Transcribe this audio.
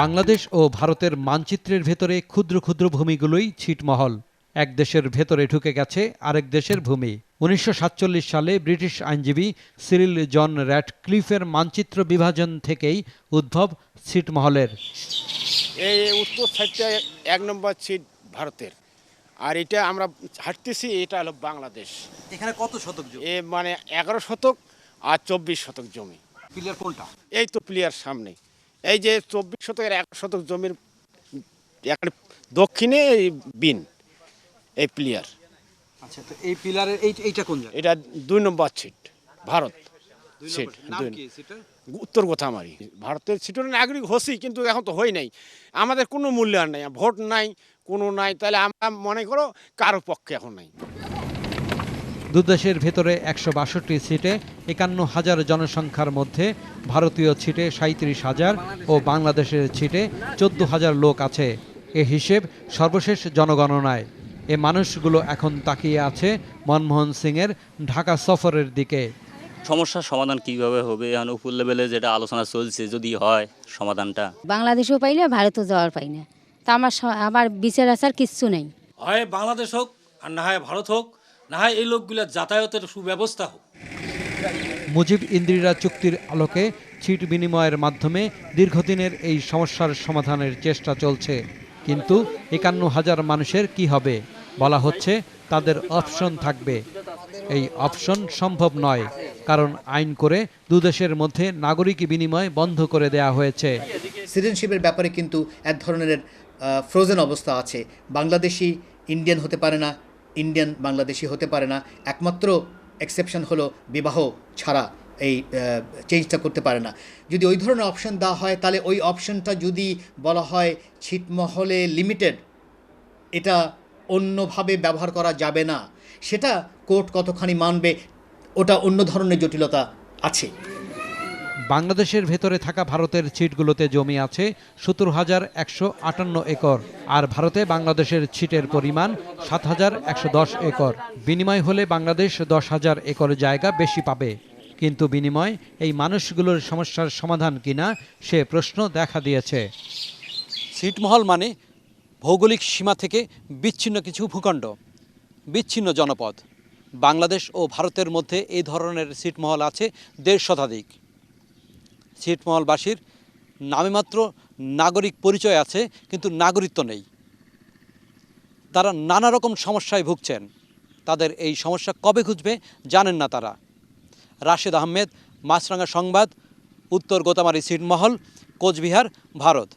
বাংলাদেশ ও ভারতের মানচিত্রের ভেতরে ক্ষুদ্র ক্ষুদ্র ভূমিগুলোই ছিটমহল। এক দেশের ভেতরে ঢুকে গেছে আরেক দেশের ভূমি। উনিশশো সাতচল্লিশ সালে ব্রিটিশ আইনজীবী সিরিল জন র্যাট ক্লিফের মানচিত্র বিভাজন থেকেই উদ্ভব ছিটমহলের। এই উত্তর সাইডটা এক নম্বর সিট ভারতের। আর এটা আমরা হাঁটতেছি এটা হলো বাংলাদেশ। এখানে কত শতক এ মানে এগারো শতক আর চব্বিশ শতক জমি। প্লেয়ার কোনটা? এই তো প্লেয়ার সামনে। এই যে চব্বিশ শতকের এক শতক জমির দক্ষিণে এই বিন এই প্লেয়ার আচ্ছা তো এই পিলারের এইটা কোন জায়গা? এটা দুই নম্বর সিট ভারত সিট উত্তর গোথামারি। ভারতের সিটের নাগরিক হসি কিন্তু এখন তো হই নাই। আমাদের কোনো মূল্যায়ন নাই ভোট নাই কোনো নাই তাহলে আমরা মনে করো কারও পক্ষে এখন নাই। দুদেশের ভেতরে একশো বাষট্টি সিটে একান্ন হাজার জনসংখ্যার মধ্যে ভারতীয় ছিটে সাঁত্রিশ হাজার ও বাংলাদেশের ছিটে চোদ্দ হাজার লোক আছে। এ হিসেব সর্বশেষ জনগণনায়। এ মানুষগুলো এখন তাকিয়ে আছে মনমোহন সিংয়ের ঢাকা সফরের দিকে। সমস্যার সমাধান কীভাবে হবে? এখন উপর লেভেলে যেটা আলোচনা চলছে যদি হয় সমাধানটা? বাংলাদেশও পাই না ভারতও যাওয়ার পাই না। তা আমার আমার বিচার আচার কিচ্ছু নেই। হয় বাংলাদেশ হোক আর না হয় ভারত হোক না হয় এই লোকগুলোর যাতায়াতের সুব্যবস্থা হোক। মুজিব ইন্দিরা চুক্তির আলোকে ছিট বিনিময়ের মাধ্যমে দীর্ঘদিনের এই সমস্যার সমাধানের চেষ্টা চলছে। কিন্তু একান্ন হাজার মানুষের কি হবে? বলা হচ্ছে তাদের অপশন থাকবে। এই অপশন সম্ভব নয় কারণ আইন করে দুদেশের মধ্যে নাগরিক বিনিময় বন্ধ করে দেয়া হয়েছে। সিটিজেনশিপের ব্যাপারে কিন্তু এক ধরনের ফ্রোজেন অবস্থা আছে। বাংলাদেশি ইন্ডিয়ান হতে পারে না ইন্ডিয়ান বাংলাদেশি হতে পারে না। একমাত্র এক্সেপশন হলো বিবাহ ছাড়া এই চেঞ্জটা করতে পারে না। যদি ওই ধরনের অপশন দেওয়া হয়, তাহলে ওই অপশনটা যদি বলা হয় ছিটমহলে লিমিটেড এটা অন্যভাবে ব্যবহার করা যাবে না। সেটা কোর্ট কতখানি মানবে, ওটা অন্য ধরনের জটিলতা আছে। বাংলাদেশের ভেতরে থাকা ভারতের ছিটগুলোতে জমি আছে সত্তর হাজার একশো আটান্ন একর, আর ভারতে বাংলাদেশের ছিটের পরিমাণ সাত হাজার একশো দশ একর। বিনিময় হলে বাংলাদেশ দশ হাজার একর জায়গা বেশি পাবে। কিন্তু বিনিময়, এই মানুষগুলোর সমস্যার সমাধান কিনা সে প্রশ্ন দেখা দিয়েছে। ছিটমহল মানে ভৌগোলিক সীমা থেকে বিচ্ছিন্ন কিছু ভূখণ্ড, বিচ্ছিন্ন জনপদ। বাংলাদেশ ও ভারতের মধ্যে এই ধরনের ছিটমহল আছে দেড় শতাধিক। ছিটমহলবাসীর নামেমাত্র নাগরিক পরিচয় আছে, কিন্তু নাগরিকত্ব নেই। তারা নানা রকম সমস্যায় ভুগছেন। তাদের এই সমস্যা কবে খুঁজবে জানেন না তারা। রাশেদ আহমেদ মাছরাঙ্গা সংবাদ, উত্তর গোতামারি ছিটমহল, কোচবিহার, ভারত।